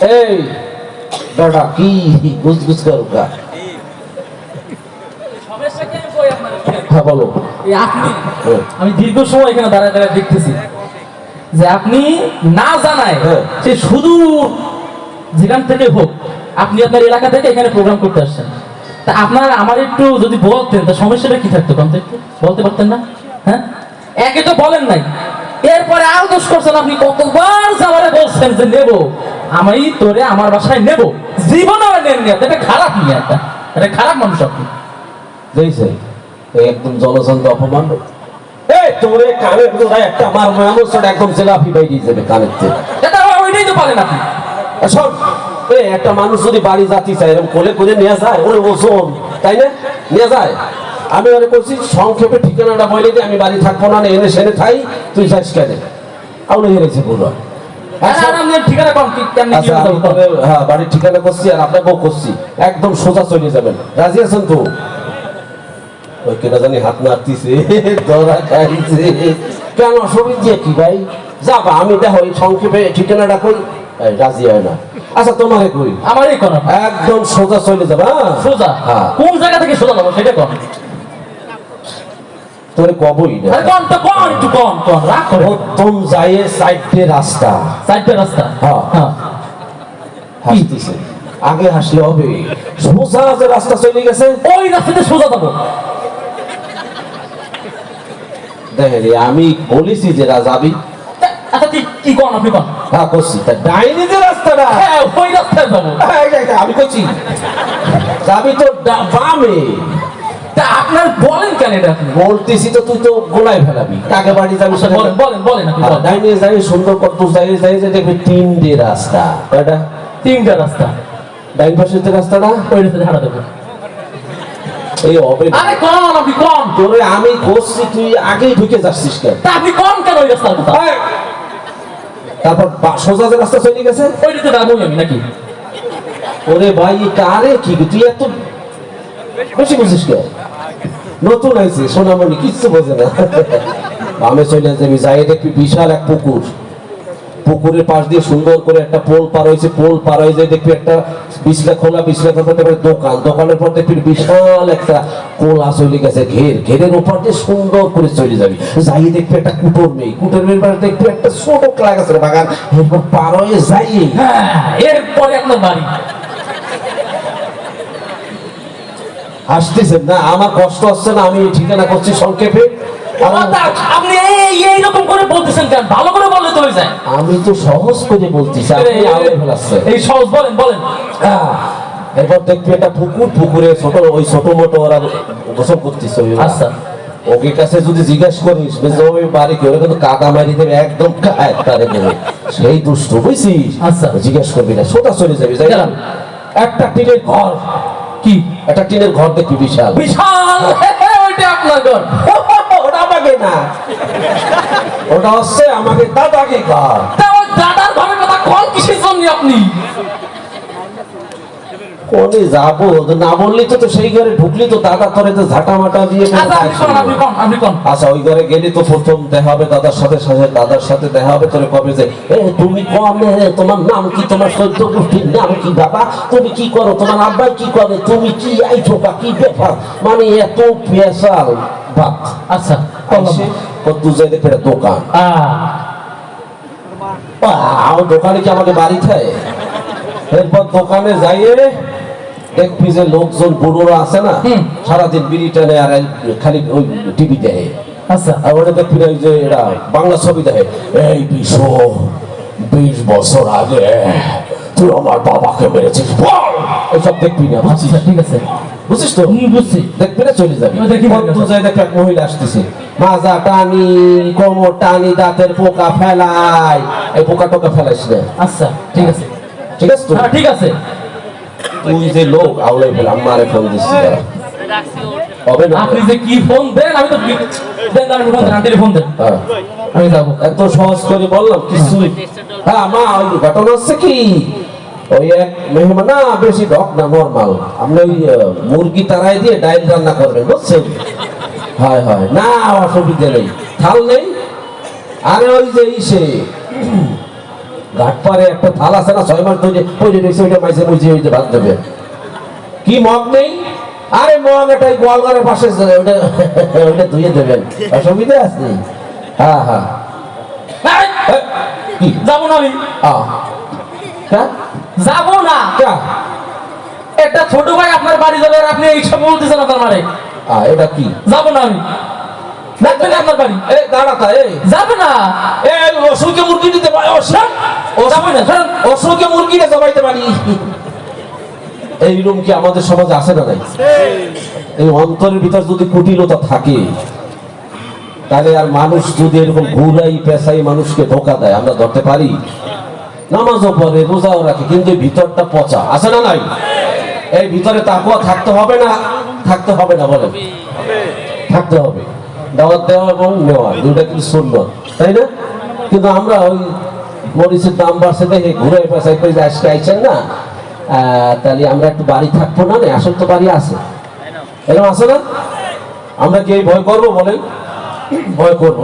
এই বেটা কি গুজগুজ করো গা হ্যাঁ বলো। আপনি হ্যাঁ। আমি দীর্ঘ সময় এখানে দাঁড়ায় দাঁড়ায় দেখতেছি যে আপনি না জানায় হ্যাঁ। সে শুধু যেখান থেকে হোক আপনি আপনার এলাকা থেকে এখানে প্রোগ্রাম করতে আসছেন। তা আপনার আমার একটু যদি বলতেন তা সমস্যাটা কি থাকতো? কম একটু বলতে পারতেন না? হ্যাঁ? একে তো বলেন নাই। এরপরে আরও দোষ করছেন আপনি কতবার যাওয়ারে বলছেন যে নেব? আমি তোরে আমার বাসায় নেব। জীবনে আর নেন এটা খারাপ নিয়ে একটা। এটা খারাপ মানুষ আপনি। দেখছে একদম জলজন্ত অপমান। এই তোরে গোড়ায় একটা আমার মানুষটা একদম জেলাপি বাই দিয়ে যাবে কানের থেকে এটা ওইটাই তো পারেন আপনি। শোন একটা মানুষ যদি বাড়ি যাতি চায় এরকম কোলে করে নিয়ে যায় ওরে ওজন তাই না? নিয়ে যায়। আমি ওরে বলছি সংক্ষেপে ঠিকানাটা বলে দিই আমি বাড়ি থাকব না এনে সেনে খাই তুই যাস কেন। আউলে হেরেছে আপনার ঠিকানা কম কি আচ্ছা আমি হ্যাঁ বাড়ির ঠিকানা করছি আর আপনাকেও করছি। একদম সোজা চলে যাবেন। রাজি আছেন তো? ওই কেনা জানি হাত নাড়তিছে ধরা খাইছে। কেন অসুবিধা কি ভাই? যাবা আমি দেখো এই সংক্ষেপে ঠিকানাটা কই? রাজি হয় না। আচ্ছা তোমারে কই? আমার কোন একদম সোজা চলে যাবা হ্যাঁ? সোজা? হ্যাঁ। কোন জায়গা থেকে সোজা যাব সেটা কম তোরে কবই না কম তো কম রাগ করো। প্রথম যায় সাইডে রাস্তা। সাইডটা রাস্তা? হ্যাঁ। হ্যাঁ। হাসতেছে। আগে হাসলে হবে। সোজা যে রাস্তা চলে গেছে। ওই রাস্তাতে সোজা যাব। দেখেন আমি বলেছি যে তা- আচ্ছা কি কম আপনি কম হ্যাঁ করছি। তা ডাইনি যে রাস্তাটা। হ্যাঁ ওই রাস্তায় যাব হ্যাঁ, আমি করছি। যাবি তো বামে। তা আপনার বলেন কেন এটা? আপনি বলতেছি তো তুই তো গোলায় ফেলাবি। কাকে বাড়ি যাবি বলেন বলেন আপনি যাই সুন্দর কত যাই যাই যে দেখবি তিনটে রাস্তা। কয়টা? তিনটা রাস্তা। ডাইন পাশের যে রাস্তাটা? ওই রাস্তাতে হারা দেবো এই হবে আরে কম আপনি কম। তোরে আমি করছি তুই আগেই ঢুকে যাচ্ছিস কেন? তা আপনি কম কেন ওই রাস্তার কথা? তারপর সোজা যে রাস্তা চলে গেছে? ওই যাবোই আমি নাকি? ওরে ভাই কারে কি? তুই এত বেশি এক পুকুর। পুকুরের পাশ দিয়ে সুন্দর করে একটা পোল পার হয়েছে, পোল পার হয়ে যায় দেখবি একটা খোলা দোকান। দোকানের পর দেখবি বিশাল একটা কোলা চলে গেছে, ঘের। ঘেরের উপর দিয়ে সুন্দর করে চলে যাবি। যাই দেখবি একটা কুটোর মেয়ে। কুটোর মেয়ের পাশে দেখবি একটা ছোট ক্লা গাছের বাগান। এরপর পার হয়ে যাই। হ্যাঁ এরপরে আপনার বাড়ি। হাসতেছেন না আমার কষ্ট হচ্ছে না আমি ঠিকানা করছি সংক্ষেপে আপনি এই এইরকম করে বলতেছেন কেন? ভালো করে বললে তো হয়ে যায়। আমি তো সহজ করে বলতেছি এই- সহজ বলেন বলেন। এরপর দেখবি একটা পুকুর পুকুরে ছোট ওই ছোট মোটো ওরা গোসল করতেছে। আচ্ছা। ওকে কাছে যদি জিজ্ঞেস করিস যে বাড়ি কি ওরা কিন্তু কাদা মারি দেবে একদম কায় তারে দেবে। সেই দুষ্ট বুঝছিস? আচ্ছা। জিজ্ঞেস করবি না সোজা চলে যাবি একটা টিনের ঘর কি? একটা টিনের ঘর দেখি বিশাল। বিশাল? ওইটা আপনার ঘর। ওটা আমাকে না। ওটা হচ্ছে আমাকে দাদাকে ঘর। দাদার ঘরের কথা কল কিসের জন্য আপনি? কোনে যাব না বললি তো সেই ঘরে ঢুকলি তো দাদা তোরে তো ঝাঁটা মাটা দিয়ে আচ্ছা আচ্ছা ওই ঘরে গেলে তো প্রথম দেখা হবে দাদার সাথে সাথে দাদার সাথে দেখা হবে তোরে কবে যে এ তুমি কমে তোমার নাম কি তোমার সৈত্য গোষ্ঠীর নাম কি বাবা? তুমি কি করো? তোমার আব্বা কি করে? তুমি কি আইছো বা কি ব্যাপার? মানে এত পেশাল ভাত আচ্ছা কত দেখবে একটা দোকান। দোকানে কি আমাকে বাড়ি খায় এরপর দোকানে যাইয়ে দেখবি যে লোকজন বুড়োরা আছে না সারাদিন বিড়ি টানে আর খালি ওই টিভি দেখে। আচ্ছা। আর ওটা দেখবি ওই যে এরা বাংলা ছবি দেখে এই বিশ বিশ বছর আগে তুই আমার বাবাকে মেরেছিস বল! দেখবি না বুঝছিস আচ্ছা ঠিক আছে। বুঝছিস তো? বুঝছি। দেখবি না চলে যাবি। এবার যায় দেখ এক মহিলা আসতেছে। মাজা টানি কোমর টানি দাঁতের পোকা ফেলাই এই পোকা টোকা ফেলাইস না। আচ্ছা ঠিক আছে। ঠিক আছে হ্যাঁ ঠিক আছে। তুই যে লোক আউলাই ফেল আমারে ফোন দিচ্ছি হবে না? আপনি যে কি ফোন দেন আমি তো দেন আপনি ফোন দেন আন্টির ফোন দেন। হ্যাঁ। আমি যাব। এত সহজ করে বললাম কিছুই। হ্যাঁ মা ঘটনা হচ্ছে কি? ওই এক মেহমান না বেশি ডক না নর্মাল। আপনি ওই মুরগি তারাই দিয়ে ডাইল রান্না করবেন বুঝছেন? হয় হয়। না অসুবিধা নেই। থাল নেই। আরে ওই যে ইসে। ঘাট পারে একটা থাল আছে না ছয় মাস ধরে ওই রেখেছে ওইটা মাইসে মুইছে ওইটা ভাত দেবে। কি মগ নেই? আরে মগ এটা গোয়ালঘরের পাশে ওটা ওটা ধুয়ে দেবেন। অসুবিধা আছে? হ্যাঁ হ্যাঁ। কি? যাব না আমি। হ্যাঁ? যাব না। একটা ছোট ভাই আপনার বাড়ি যাবে আর আপনি এইসব বলতেছেন আপনার আ, এটা কি? যাব না আমি। আপনার বাড়ি। এ দাঁড়াতা এই যাবে না। এ অসুখে মুরগি দিতে পারি অসুখ যাবে না শোন মুরগিটা জবাইতে পারি। এই কি আমাদের না নাই? এই অন্তরের ভিতর যদি কুটিলতা থাকে, তাহলে আর মানুষ যদি এরকম পেশাই মানুষকে ধোকা দেয়, আমরা ধরতে পারি? নামাজও রোজাও রাখে, কিন্তু ভিতরটা পচা, আছে না নাই? এই ভিতরে তাকুয়া থাকতে হবে না, থাকতে হবে না বলেন। থাকতে হবে। দাওয়াত দেওয়া এবং নেওয়া দুটা কিন্তু সুন্দর তাই না? কিন্তু আমরা ওই মরিচের দাম বাড়ছে, দেখে ঘুরে পেশাই করে যে আজকে আইছেন না? তাহলে আমরা একটু বাড়ি থাকব না আসল তো বাড়ি আছে। এরকম আছে না? আমরা কি ভয় করব বলেন? ভয় করব।